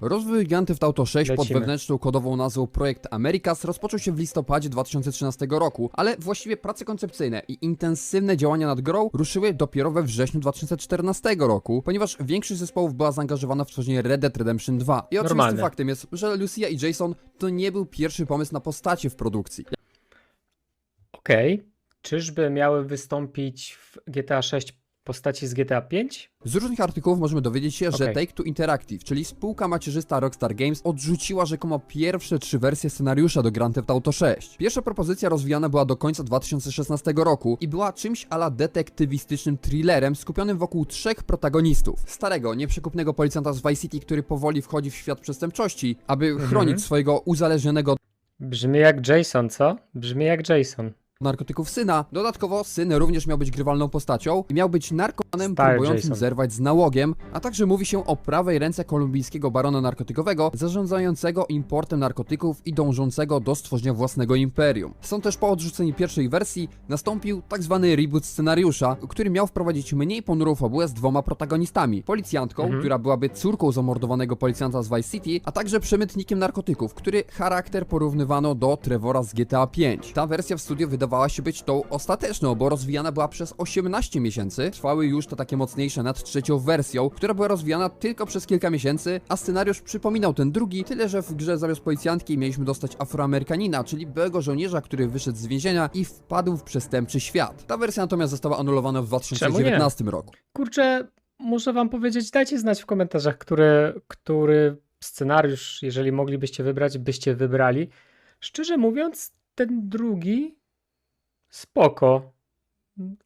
Rozwój Theft Auto 6 pod Lecimy. wewnętrzną kodową nazwą Projekt Americas rozpoczął się w listopadzie 2013 roku, ale właściwie prace koncepcyjne i intensywne działania nad grą ruszyły dopiero we wrześniu 2014 roku, ponieważ większość zespołów była zaangażowana w tworzenie Red Dead Redemption 2. I oczywistym Normalne. faktem jest, że Lucia i Jason to nie był pierwszy pomysł na postacie w produkcji. Okej. Czyżby miały wystąpić w GTA 6 postaci z GTA 5? Z różnych artykułów możemy dowiedzieć się, że Okej. Take-Two Interactive, czyli spółka macierzysta Rockstar Games, odrzuciła rzekomo pierwsze trzy wersje scenariusza do Grand Theft Auto 6. Pierwsza propozycja rozwijana była do końca 2016 roku i była czymś ala detektywistycznym thrillerem skupionym wokół trzech protagonistów. Starego, nieprzekupnego policjanta z Vice City, który powoli wchodzi w świat przestępczości, aby Mhm. chronić swojego uzależnionego Brzmi jak Jason, co? Brzmi jak Jason. Narkotyków syna. Dodatkowo syn również miał być grywalną postacią i miał być narkomanem Stary próbującym Jason. zerwać z nałogiem, a także mówi się o prawej ręce kolumbijskiego barona narkotykowego zarządzającego importem narkotyków i dążącego do stworzenia własnego imperium. Są też po odrzuceniu pierwszej wersji nastąpił tak zwany reboot scenariusza, który miał wprowadzić mniej ponurą fabułę z dwoma protagonistami. Policjantką, Mhm. która byłaby córką zamordowanego policjanta z Vice City, a także przemytnikiem narkotyków, który charakter porównywano do Trevora z GTA V. Ta wersja w studio wydawała się być tą ostateczną, bo rozwijana była przez 18 miesięcy. Trwały już te takie mocniejsze nad trzecią wersją, która była rozwijana tylko przez kilka miesięcy, a scenariusz przypominał ten drugi, tyle że w grze zamiast policjantki mieliśmy dostać Afroamerykanina, czyli byłego żołnierza, który wyszedł z więzienia i wpadł w przestępczy świat. Ta wersja natomiast została anulowana w 2019 roku. Kurczę, muszę wam powiedzieć, dajcie znać w komentarzach, który, który scenariusz, jeżeli moglibyście wybrać, byście wybrali. Szczerze mówiąc, ten drugi spoko.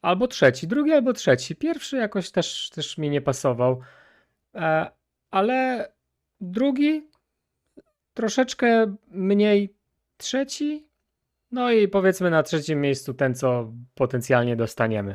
Albo trzeci, drugi albo trzeci. Pierwszy jakoś też, też mi nie pasował. E, ale drugi troszeczkę mniej trzeci. No i powiedzmy na trzecim miejscu ten, co potencjalnie dostaniemy.